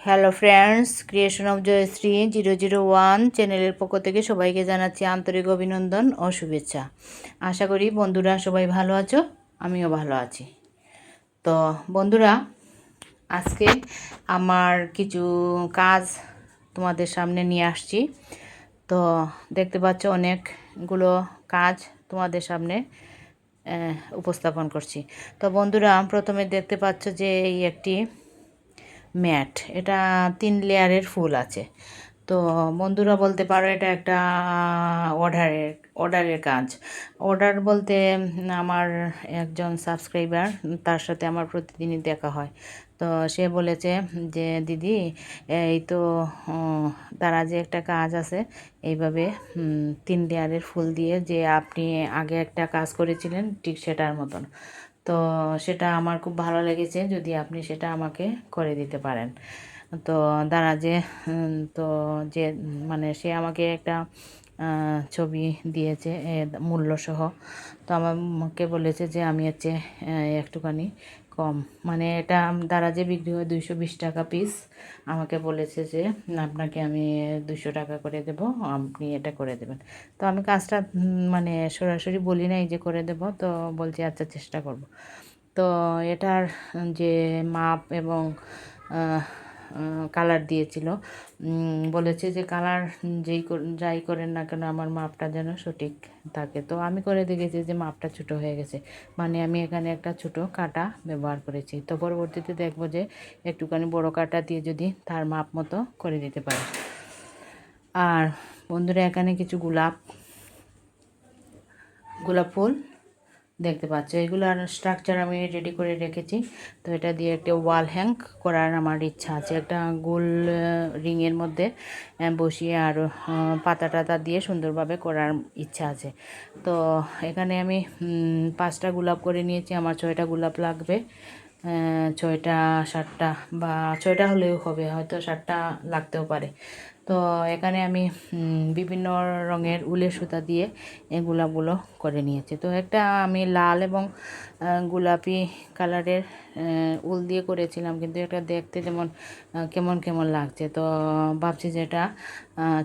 Hello friends creation of Joyshree zero zero one চ্যানেলের পক্ষ থেকে সবাইকে জানাচ্ছি আন্তরিক অভিনন্দন ও শুভেচ্ছা। আশা করি বন্ধুরা সবাই ভালো আছো, আমিও ভালো আছি। তো বন্ধুরা, আজকে আমার কিছু কাজ তোমাদের সামনে নিয়ে আসছি। তো দেখতে পাচ্ছ অনেকগুলো কাজ তোমাদের সামনে উপস্থাপন করছি। তো বন্ধুরা, প্রথমে দেখতে পাচ্ছ যে এই একটি ম্যাট। এটা তিন লেয়ারের ফুল আছে। তো বন্ধুরা বলতে পারো এটা একটা অর্ডারের অর্ডারের কাজ। অর্ডার বলতে আমার একজন সাবস্ক্রাইবার, তার সাথে আমার প্রতিদিনই দেখা হয়। তো সে বলেছে যে, দিদি, এই তো তারা যে একটা কাজ আছে, এইভাবে তিন লেয়ারের ফুল দিয়ে যে আপনি আগে একটা কাজ করেছিলেন ঠিক সেটার মতন। তো সেটা আমার খুব ভালো লেগেছে যদি আপনি সেটা আমাকে করে দিতে পারেন। তো দাঁড়া যে তো যে মানে সে আমাকে একটা ছবি দিয়েছে মূল্যসহ। তো আমাকে বলেছে যে আমি হচ্ছে একটুখানি কম। মানে এটা দ্বারা যে বিক্রি হয় দুইশো বিশ টাকা পিস আমাকে বলেছে যে আপনাকে আমি দুশো টাকা করে দেব, আপনি এটা করে দেবেন। তো আমি কাজটা মানে সরাসরি বলি নাই যে করে দেব, তো বলছি আচ্ছা চেষ্টা করব। তো এটার যে মাপ এবং কালার দিয়েছিল। বলেছে যে কালার যেই যাই করেন না কেন আমার মাপটা যেন সঠিক থাকে। তো আমি করে দেখেছি যে মাপটা ছোটো হয়ে গেছে। মানে আমি এখানে একটা ছোটো কাটা ব্যবহার করেছি। তো পরবর্তীতে দেখব যে একটুখানি বড় কাটা দিয়ে যদি তার মাপ মতো করে দিতে পারি। আর বন্ধুরা, এখানে কিছু গোলাপ গোলাপ ফুল দেখতে পাচ্ছ। এগুলোর স্ট্রাকচার আমি রেডি করে রেখেছি। তো এটা দিয়ে একটা ওয়াল হ্যাং করার আমার ইচ্ছা আছে। একটা গোল রিংয়ের মধ্যে বসিয়ে আর পাতা টাতা দিয়ে সুন্দরভাবে করার ইচ্ছা আছে। তো এখানে আমি পাঁচটা গোলাপ করে নিয়েছি। আমার ছয়টা গোলাপ লাগবে। ছয়টা, সাতটা বা ছয়টা হলেও হবে। হয়তো সাতটা লাগতেও পারে। তো এখানে আমি বিভিন্ন রঙের উলের সুতা দিয়ে এগুলাগুলো করে নিয়েছি। তো একটা আমি লাল এবং গোলাপি কালারের উল দিয়ে করেছিলাম, কিন্তু এটা দেখতে যেমন কেমন কেমন লাগছে। তো ভাবছি যে এটা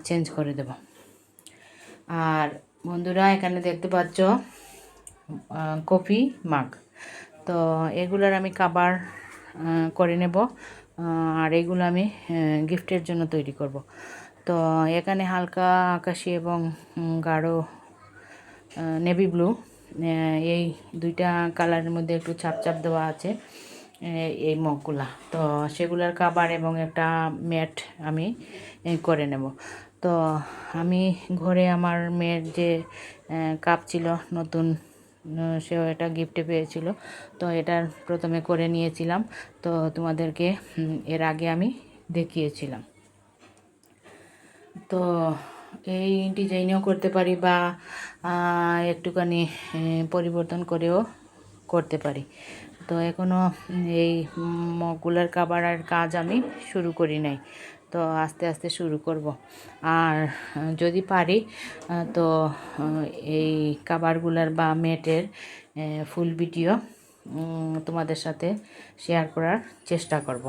চেঞ্জ করে দেব। আর বন্ধুরা, এখানে দেখতে পাচ্ছ কফি মাগ। তো এগুলার আমি কাবার করে নেব। আর এগুলো আমি গিফটের জন্য তৈরি করব। তো এখানে হালকা আকাশি এবং গাঢ় নেভি ব্লু এই দুইটা কালারের মধ্যে একটু ছাপ ছাপ দেওয়া আছে এই মগগুলা। তো সেগুলার কাবার এবং একটা ম্যাট আমি করে নেব। তো আমি ঘরে আমার মেয়ের যে কাপ ছিল নতুন সেও এটা গিফটে পেয়েছিল। তো এটা প্রথমে করে নিয়েছিলাম। তো তোমাদেরকে এর আগে আমি দেখিয়েছিলাম। তো এই ডিজাইনেও করতে পারি বা একটুখানি পরিবর্তন করেও করতে পারি। তো এখনও এই মগুলার কাবারের কাজ আমি শুরু করি নাই। তো আস্তে আস্তে শুরু করব। আর যদি পারি তো এই কাবারগুলার বা মেটের ফুল ভিডিও তোমাদের সাথে শেয়ার করার চেষ্টা করব।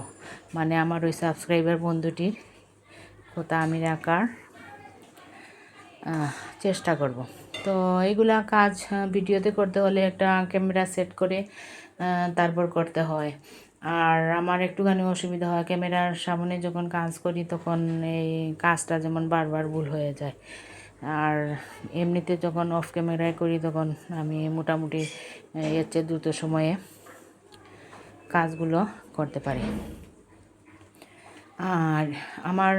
মানে আমার ওই সাবস্ক্রাইবার বন্ধুটির কথা আমি রাখার চেষ্টা করব। তো এইগুলা কাজ ভিডিওতে করতে হলে একটা ক্যামেরা সেট করে তারপর করতে হয়। আর আমার একটুখানি অসুবিধা হয়। ক্যামেরার সামনে যখন কাজ করি, তখন এই কাজটা যেমন বারবার ভুল হয়ে যায়। আর এমনিতে যখন অফ ক্যামেরায় করি, তখন আমি মোটামুটি এর চেয়ে দ্রুত সময়ে কাজগুলো করতে পারি। আর আমার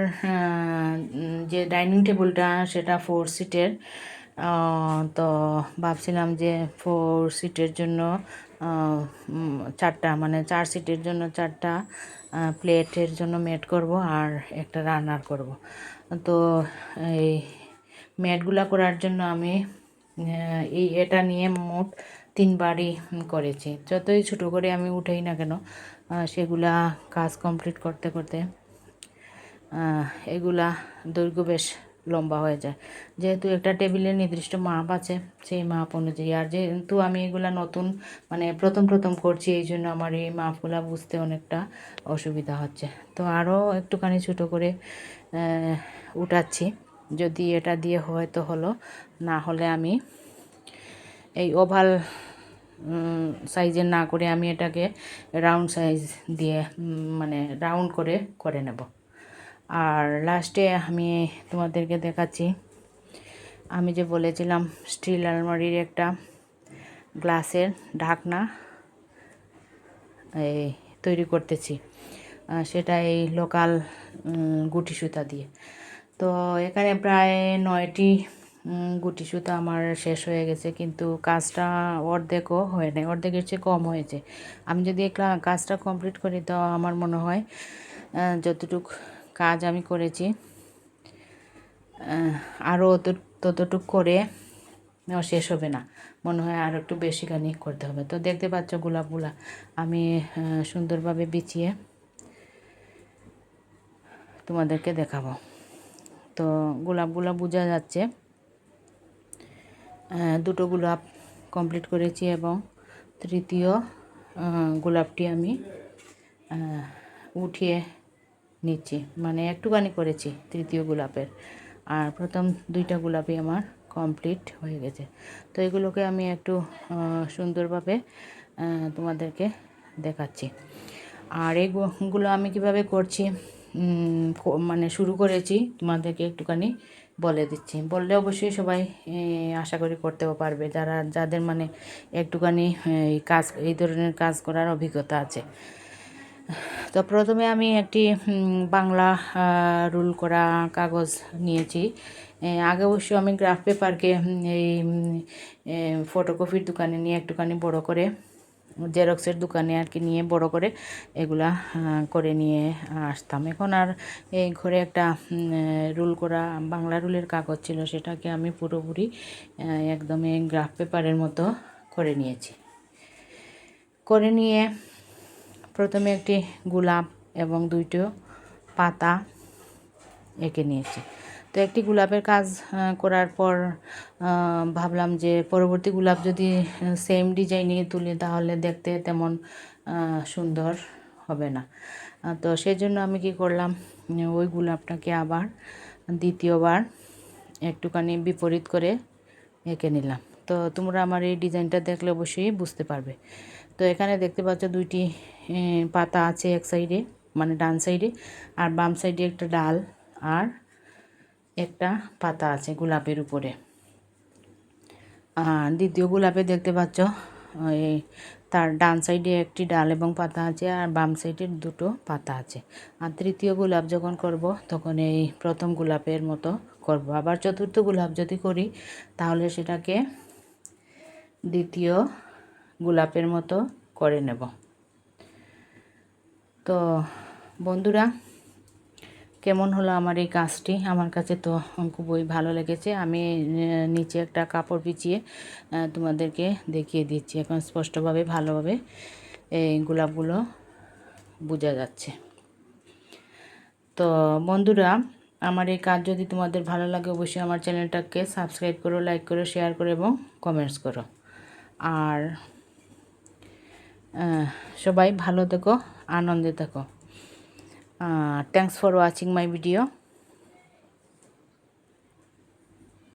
যে ডাইনিং টেবিলটা, সেটা ফোর সিটের তো ভাবছিলাম যে ফোর সিটের জন্য চারটা মানে চার সিটের জন্য চারটা প্লেটের জন্য মেট করব আর একটা রান্নার করব। তো এই ম্যাটগুলা করার জন্য আমি এই এটা নিয়ে মোট তিনবারই করেছি। যতই ছোটো করে আমি উঠেই না কেন সেগুলা কাজ কমপ্লিট করতে করতে এগুলা দৈর্ঘ্য বেশ লম্বা হয়ে যায়। যেহেতু একটা টেবিলের নির্দিষ্ট মাপ আছে, সেই মাপ অনুযায়ী। আর যেহেতু আমি এগুলা নতুন মানে প্রথম প্রথম করছি, এই জন্য আমার এই মাপগুলা বুঝতে অনেকটা অসুবিধা হচ্ছে। তো আরও একটুখানি ছোটো করে উঠাচ্ছি। যদি এটা দিয়ে হয় তো হলো, না হলে আমি এই ওভাল সাইজের না করে আমি এটাকে রাউন্ড সাইজ দিয়ে মানে রাউন্ড করে করে নেব। আর লাস্টে আমি তোমাদেরকে দেখাচ্ছি। আমি যে বলেছিলাম, স্টিল আলমারির একটা গ্লাসের ঢাকনা, এই, তৈরি করতেছি। সেটা এই লোকাল গুটি সুতা দিয়ে। তো এখানে প্রায় নয়টি গুটি সুতা আমার শেষ হয়ে গেছে, কিন্তু কাজটা অর্ধেকও হয় নাই, অর্ধেকের চেয়ে কম হয়েছে। আমি যদি কাজটা কমপ্লিট করি, তো আমার মনে হয় যতটুক কাজ আমি করেছি। আরও ততটুক করে শেষ হবে না। মনে হয় আর একটু বেশি খানি করতে হবে। তো দেখতে পাচ্ছ গোলাপগুলা আমি সুন্দরভাবে বিছিয়ে তোমাদেরকে দেখাবো। তো গোলাপগুলা বোঝা যাচ্ছে দুটো গোলাপ কমপ্লিট করেছি এবং তৃতীয় গোলাপটি আমি উঠিয়ে নিচ্ছি। মানে একটুখানি করেছি তৃতীয় গোলাপের। আর প্রথম দুইটা গোলাপই আমার কমপ্লিট হয়ে গেছে। তো এগুলোকে আমি একটু সুন্দরভাবে তোমাদেরকে দেখাচ্ছি। আর এইগুলো আমি কীভাবে করছি মানে শুরু করেছি তোমাদেরকে একটুখানি বলে দিচ্ছি। বললে অবশ্যই সবাই আশা করি করতেও পারবে। যারা, যাদের মানে একটুখানি কাজ, এই ধরনের কাজ করার অভিজ্ঞতা আছে। তো প্রথমে আমি একটি বাংলা রুল করা কাগজ নিয়েছি। আগে অবশ্য আমি গ্রাফ পেপারকে এই ফটোকপির দোকানে নিয়ে একটুখানি বড় করে, জেরক্সের দোকানে আর কি নিয়ে বড় করে এগুলা করে নিয়ে আসতাম। এখন আর এই ঘরে একটা রুল করা, বাংলা রুলের কাগজ ছিল সেটাকে আমি পুরোপুরি একদমই গ্রাফ পেপারের মতো করে নিয়েছি। করে নিয়ে প্রথমে একটি গোলাপ এবং দুইটো পাতা এঁকে নিয়েছি। তো একটি গোলাপের কাজ করার পর ভাবলাম যে পরবর্তী গোলাপ যদি সেম ডিজাইনে তুলি তাহলে দেখতে তেমন সুন্দর হবে না। তো সেই জন্য আমি কি করলাম, ওই গোলাপটাকে আবার দ্বিতীয়বার একটুখানি বিপরীত করে এঁকে নিলাম। তো তোমরা আমার এই ডিজাইনটা দেখলে অবশ্যই বুঝতে পারবে। তো এখানে দেখতে পাচ্ছ দুইটি পাতা আছে এক সাইডে মানে ডান সাইডে, আর বাম সাইডে একটা ডাল আর একটা পাতা আছে গোলাপের উপরে। আর দ্বিতীয় গোলাপে দেখতে পাচ্ছ এই তার ডান সাইডে একটি ডাল এবং পাতা আছে আর বাম সাইডে দুটো পাতা আছে। আর তৃতীয় গোলাপ যখন করব, তখন এই প্রথম গোলাপের মতো করব। আবার চতুর্থ গোলাপ যদি করি, তাহলে সেটাকে দ্বিতীয় গোলাপের মতো করে নেব। তো বন্ধুরা, কেমন হলো আমার এই কাজটি? আমার কাছে তো খুবই ভালো লেগেছে। আমি নিচে একটা কাপড় বিছিয়ে তোমাদেরকে দেখিয়ে দিচ্ছি। এখন স্পষ্টভাবে, ভালোভাবে এই গোলাপগুলো বোঝা যাচ্ছে। তো বন্ধুরা, আমার এই কাজ যদি তোমাদের ভালো লাগে, অবশ্যই আমার চ্যানেলটাকে সাবস্ক্রাইব করো, লাইক করো, শেয়ার করো এবং কমেন্টস করো। আর সবাই ভালো থেকো আনন্দে থেকো। Thanks for watching my video